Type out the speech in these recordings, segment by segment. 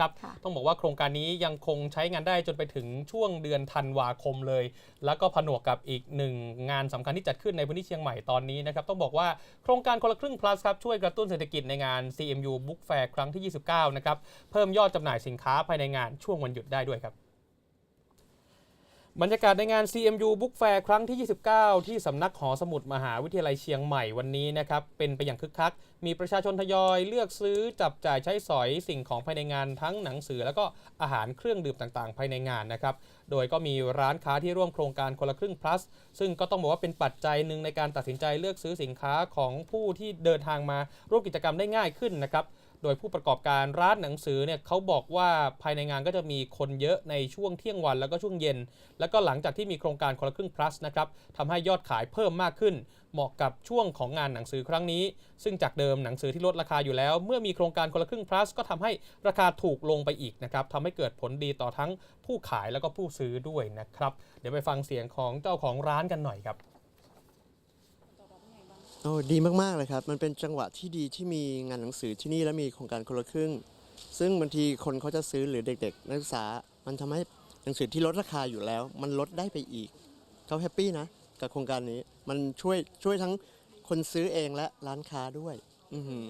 นะครับค่ะต้องบอกว่าโครงการนี้ยังคงใช้งานได้จนไปถึงช่วงเดือนธันวาคมเลย แล้วก็ผนวกกับอีกหนึ่งงานสำคัญที่จัดขึ้นในพื้นที่เชียงใหม่ตอนนี้นะครับ ต้องบอกว่าโครงการคนละครึ่ง plus ครับช่วยกระตุ้นเศรษฐกิจในงาน CMU Book Fair ครั้งที่ 29 นะครับ เพิ่มยอดจำหน่ายสินค้าภายในงานช่วงวันหยุดได้ด้วยครับ บรรยากาศในงาน CMU Book Fair ครั้งที่ 29 ที่สำนักหอสมุดมหาวิทยาลัยเชียงใหม่วันนี้นะครับ เป็นไปอย่างคึกคัก มีประชาชนทยอยเลือกซื้อจับจ่ายใช้สอยสิ่งของภายในงานทั้งหนังสือ แล้วก็อาหารเครื่องดื่มต่างๆ ภายในงานนะครับ โดยก็มีร้านค้าที่ร่วมโครงการคนละครึ่ง plus ซึ่งก็ต้องบอกว่าเป็นปัจจัยหนึ่งในการตัดสินใจเลือกซื้อสินค้าของผู้ที่เดินทางมาร่วมกิจกรรมได้ง่ายขึ้นนะครับ โดยผู้ประกอบการร้านหนังสือเนี่ยเขาบอกว่าภายในงานก็จะมีคนเยอะในช่วงเที่ยงวันแล้วก็ช่วงเย็น แล้วก็หลังจากที่มีโครงการคนละครึ่ง plus นะครับทำให้ยอดขายเพิ่มมากขึ้น เหมาะกับช่วงของงานหนังสือครั้งนี้ ซึ่งจากเดิมหนังสือที่ลดราคาอยู่แล้ว เมื่อมีโครงการคนละครึ่ง plus ก็ทำให้ราคาถูกลงไปอีกนะครับทำให้เกิดผลดีต่อทั้งผู้ขายแล้วก็ผู้ซื้อด้วยนะครับ เดี๋ยวไปฟังเสียงของเจ้าของร้านกันหน่อยครับ โอ้ดีมากๆเลยครับ มันเป็นจังหวะที่ดีที่มีงานหนังสือที่นี่แล้วมีโครงการคนละครึ่ง ซึ่งบางทีคนเขาจะซื้อหรือเด็ก ๆ นักศึกษา มันทำให้หนังสือที่ลดราคาอยู่แล้ว มันลดได้ไปอีก เขาแฮปปี้นะ กับโครงการนี้ มันช่วยช่วยทั้งคนซื้อเองและร้านค้าด้วย อือหือ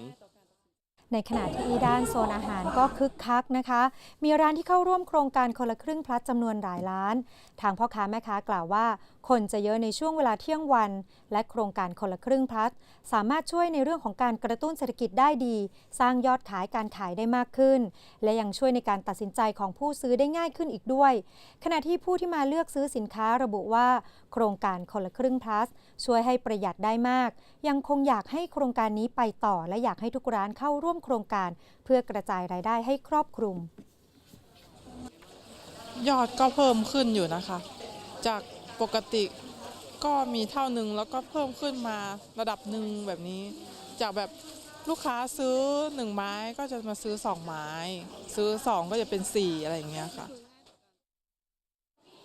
ในขณะที่ด้านโซนอาหารก็คึกคักนะคะ มีร้านที่เข้าร่วมโครงการคนละครึ่งพลัสจำนวนหลายล้าน ทางพ่อค้าแม่ค้ากล่าวว่า คนจะเยอะในช่วงเวลาเที่ยงวัน และโครงการคนละครึ่งพลัสสามารถช่วยในเรื่องของการกระตุ้นเศรษฐกิจได้ดี สร้างยอดขายการขายได้มากขึ้น และยังช่วยในการตัดสินใจของผู้ซื้อได้ง่ายขึ้นอีกด้วย ขณะที่ผู้ที่มาเลือกซื้อสินค้าระบุว่า โครงการคนละครึ่งพลัสช่วยให้ประหยัดได้มาก ยังคงอยากให้โครงการนี้ไปต่อ และอยากให้ทุกร้านเข้าร่วมโครงการ เพื่อกระจายรายได้ให้ครอบคลุม ยอดก็เพิ่มขึ้นอยู่นะคะ จากปกติก็มีเท่าหนึ่งแล้วก็เพิ่มขึ้นมาระดับหนึ่งแบบนี้ จากแบบลูกค้าซื้อหนึ่งไม้ก็จะมาซื้อสองไม้ ซื้อสองก็จะเป็นสี่อะไรอย่างเงี้ยค่ะ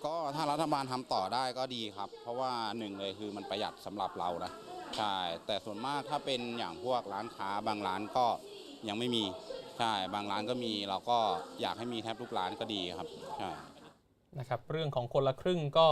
ก็ถ้ารัฐบาลทำต่อได้ก็ดีครับ เพราะว่าหนึ่งเลยคือมันประหยัดสำหรับเรานะใช่แต่ส่วนมากถ้าเป็นอย่างพวกร้านค้าบางร้านก็ ยังไม่มีใช่บางร้านก็มีเราก็อยากให้มีแทบทุกร้านก็ดีครับใช่นะครับเรื่องของคนละครึ่งก็